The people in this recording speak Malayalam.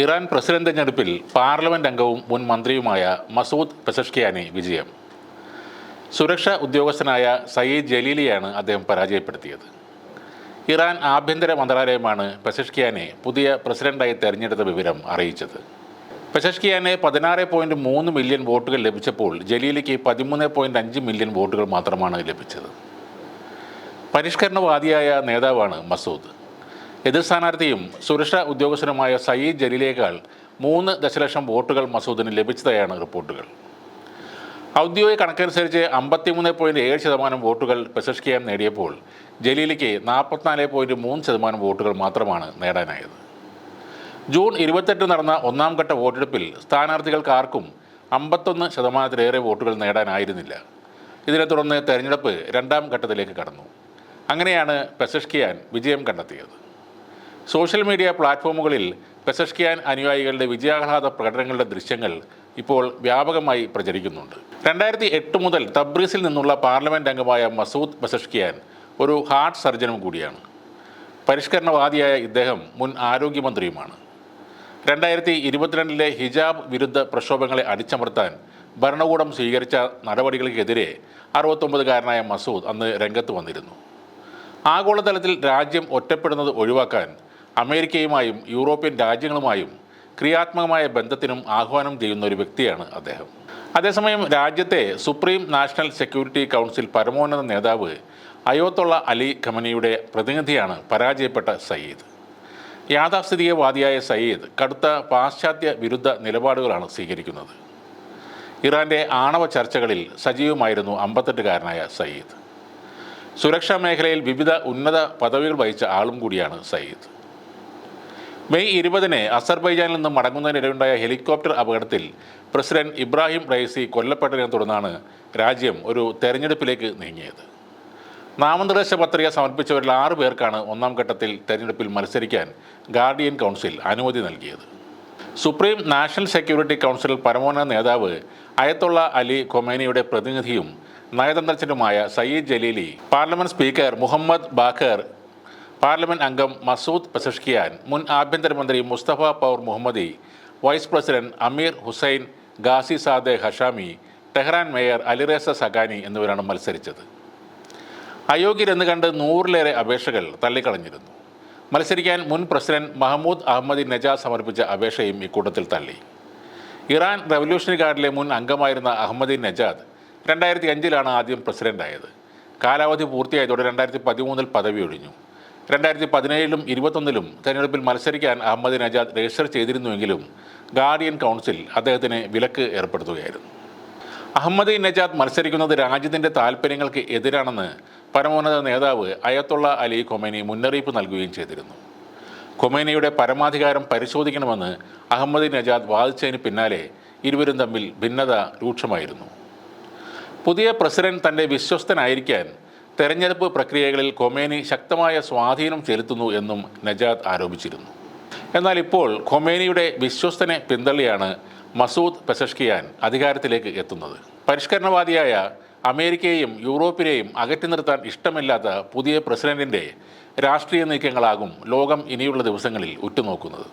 ഇറാൻ പ്രസിഡന്റ് തെരഞ്ഞെടുപ്പിൽ പാർലമെന്റ് അംഗവും മുൻ മന്ത്രിയുമായ മസൂദ് പെസഷ്കിയാനെ വിജയം. സുരക്ഷാ ഉദ്യോഗസ്ഥനായ സയ്യിദ് ജലീലിയാണ് അദ്ദേഹം പരാജയപ്പെടുത്തിയത്. ഇറാൻ ആഭ്യന്തര മന്ത്രാലയമാണ് പെസഷ്കിയാനെ പുതിയ പ്രസിഡന്റായി തെരഞ്ഞെടുത്ത വിവരം അറിയിച്ചത്. പെസഷ്കിയാനെ പതിനാറ് പോയിന്റ് മൂന്ന് മില്യൺ വോട്ടുകൾ ലഭിച്ചപ്പോൾ ജലീലിക്ക് പതിമൂന്ന് പോയിന്റ് അഞ്ച് മില്യൺ വോട്ടുകൾ മാത്രമാണ് ലഭിച്ചത്. പരിഷ്കരണവാദിയായ നേതാവാണ് മസൂദ്. എതിർ സ്ഥാനാർത്ഥിയും സുരക്ഷാ ഉദ്യോഗസ്ഥനുമായ സയ്യിദ് ജലീലേക്കാൾ മൂന്ന് ദശലക്ഷം വോട്ടുകൾ മസൂദിന് ലഭിച്ചതായാണ് റിപ്പോർട്ടുകൾ. ഔദ്യോഗിക കണക്കനുസരിച്ച് അമ്പത്തിമൂന്ന് പോയിന്റ് ഏഴ് ശതമാനം വോട്ടുകൾ പെസഷ്കിയാൻ നേടിയപ്പോൾ ജലീലിക്ക് നാൽപ്പത്തിനാല് പോയിന്റ് മൂന്ന് ശതമാനം വോട്ടുകൾ മാത്രമാണ് നേടാനായത്. ജൂൺ ഇരുപത്തെട്ട് നടന്ന ഒന്നാം ഘട്ട വോട്ടെടുപ്പിൽ സ്ഥാനാർത്ഥികൾക്ക് ആർക്കും അമ്പത്തൊന്ന് ശതമാനത്തിലേറെ വോട്ടുകൾ നേടാനായിരുന്നില്ല. ഇതിനെ തുടർന്ന് തെരഞ്ഞെടുപ്പ് രണ്ടാം ഘട്ടത്തിലേക്ക് കടന്നു. അങ്ങനെയാണ് പെസഷ്കിയാൻ വിജയം കണ്ടെത്തിയത്. സോഷ്യൽ മീഡിയ പ്ലാറ്റ്ഫോമുകളിൽ പെസഷ്കിയാൻ അനുയായികളുടെ വിജയാഹ്ലാദ പ്രകടനങ്ങളുടെ ദൃശ്യങ്ങൾ ഇപ്പോൾ വ്യാപകമായി പ്രചരിക്കുന്നുണ്ട്. രണ്ടായിരത്തി എട്ട് മുതൽ തബ്രീസിൽ നിന്നുള്ള പാർലമെന്റ് അംഗമായ മസൂദ് പെസഷ്കിയാൻ ഒരു ഹാർട്ട് സർജനും കൂടിയാണ്. പരിഷ്കരണവാദിയായ ഇദ്ദേഹം മുൻ ആരോഗ്യമന്ത്രിയുമാണ്. രണ്ടായിരത്തി ഇരുപത്തിരണ്ടിലെ ഹിജാബ് വിരുദ്ധ പ്രക്ഷോഭങ്ങളെ അടിച്ചമർത്താൻ ഭരണകൂടം സ്വീകരിച്ച നടപടികൾക്കെതിരെ അറുപത്തൊമ്പതുകാരനായ മസൂദ് അന്ന് രംഗത്ത് വന്നിരുന്നു. ആഗോളതലത്തിൽ രാജ്യം ഒറ്റപ്പെടുന്നത് ഒഴിവാക്കാൻ അമേരിക്കയുമായും യൂറോപ്യൻ രാജ്യങ്ങളുമായും ക്രിയാത്മകമായ ബന്ധത്തിനും ആഹ്വാനം ചെയ്യുന്ന ഒരു വ്യക്തിയാണ് അദ്ദേഹം. അതേസമയം രാജ്യത്തെ സുപ്രീം നാഷണൽ സെക്യൂരിറ്റി കൗൺസിൽ പരമോന്നത നേതാവ് അയോത്തുള്ള അലി ഖമനിയുടെ പ്രതിനിധിയാണ് പരാജയപ്പെട്ട സയ്യിദ്. യാഥാസ്ഥിതികവാദിയായ സയ്യിദ് കടുത്ത പാശ്ചാത്യ വിരുദ്ധ നിലപാടുകളാണ് സ്വീകരിക്കുന്നത്. ഇറാന്റെ ആണവ ചർച്ചകളിൽ സജീവമായിരുന്നു അമ്പത്തെട്ടുകാരനായ സയ്യിദ്. സുരക്ഷാ മേഖലയിൽ വിവിധ ഉന്നത പദവികൾ വഹിച്ച ആളും കൂടിയാണ് സയ്യിദ്. മെയ് ഇരുപതിന് അസർബൈജാനിൽ നിന്നും മടങ്ങുന്നതിനിടെയുണ്ടായ ഹെലികോപ്റ്റർ അപകടത്തിൽ പ്രസിഡന്റ് ഇബ്രാഹിം റൈസി കൊല്ലപ്പെട്ടതിനെ തുടർന്നാണ് രാജ്യം ഒരു തെരഞ്ഞെടുപ്പിലേക്ക് നീങ്ങിയത്. നാമനിർദ്ദേശ പത്രിക സമർപ്പിച്ചവരിൽ ആറു പേർക്കാണ് ഒന്നാം ഘട്ടത്തിൽ തെരഞ്ഞെടുപ്പിൽ മത്സരിക്കാൻ ഗാർഡിയൻ കൗൺസിൽ അനുമതി നൽകിയത്. സുപ്രീം നാഷണൽ സെക്യൂരിറ്റി കൗൺസിൽ പരമോന്നത നേതാവ് അയത്തുള്ള അലി ഖൊമേനിയുടെ പ്രതിനിധിയും നയതന്ത്രജ്ഞനുമായ Saeed Jalili parliament speaker Mohammad Baqer parliament അംഗം മസൂദ് പെസഷ്കിയാൻ മുൻ ആഭ്യന്തരമന്ത്രി Mostafa Pour Mohammadi vice president Amir Hossein Ghazizadeh Hashemi Tehran mayor Alireza Zakani എന്നിവരാണ് മത്സരിച്ചത്. അയോഗ്യരെന്ന് കണ്ട് നൂറിലേറെ അപേക്ഷകൾ തള്ളിക്കളഞ്ഞിരുന്നു. മത്സരിക്കാൻ മുൻ പ്രസിഡന്റ് മഹമ്മൂദ് അഹമ്മദി നജാദ് സമർപ്പിച്ച അപേക്ഷയും ഇക്കൂട്ടത്തിൽ തള്ളി. ഇറാൻ റവല്യൂഷണറി ഗാർഡിലെ മുൻ അംഗമായിരുന്ന അഹമ്മദി നജാദ് രണ്ടായിരത്തി അഞ്ചിലാണ് ആദ്യം പ്രസിഡന്റായത്. കാലാവധി പൂർത്തിയായതോടെ രണ്ടായിരത്തി പതിമൂന്നിൽ പദവി ഒഴിഞ്ഞു. രണ്ടായിരത്തി പതിനേഴിലും ഇരുപത്തൊന്നിലും തെരഞ്ഞെടുപ്പിൽ മത്സരിക്കാൻ അഹമ്മദ് നജാദ് രജിസ്റ്റർ ചെയ്തിരുന്നുവെങ്കിലും ഗാർഡിയൻ കൗൺസിൽ അദ്ദേഹത്തിന് വിലക്ക് ഏർപ്പെടുത്തുകയായിരുന്നു. അഹമ്മദ് നജാദ് മത്സരിക്കുന്നത് രാജ്യത്തിന്റെ താൽപ്പര്യങ്ങൾക്ക് എതിരാണെന്ന് പരമോന്നത നേതാവ് അയത്തുള്ള അലി ഖൊമേനി മുന്നറിയിപ്പ് നൽകുകയും ചെയ്തിരുന്നു. ഖൊമേനിയുടെ പരമാധികാരം പരിശോധിക്കണമെന്ന് അഹമ്മദ് നജാദ് വാദിച്ചതിന് പിന്നാലെ ഇരുവരും തമ്മിൽ ഭിന്നത രൂക്ഷമായിരുന്നു. പുതിയ പ്രസിഡന്റ് തന്റെ വിശ്വസ്തനായിരിക്കാൻ തെരഞ്ഞെടുപ്പ് പ്രക്രിയകളിൽ ഖൊമേനി ശക്തമായ സ്വാധീനം ചെലുത്തുന്നു എന്നും നജാദ് ആരോപിച്ചിരുന്നു. എന്നാൽ ഇപ്പോൾ ഖൊമേനിയുടെ വിശ്വസ്തനെ പിന്തള്ളിയാണ് മസൂദ് പെസഷ്കിയാൻ അധികാരത്തിലേക്ക് എത്തുന്നത്. പരിഷ്കരണവാദിയായ അമേരിക്കയെയും യൂറോപ്പിനെയും അകറ്റി നിർത്താൻ ഇഷ്ടമില്ലാത്ത പുതിയ പ്രസിഡന്റിന്റെ രാഷ്ട്രീയ നീക്കങ്ങളാകും ലോകം ഇനിയുള്ള ദിവസങ്ങളിൽ ഉറ്റുനോക്കുന്നത്.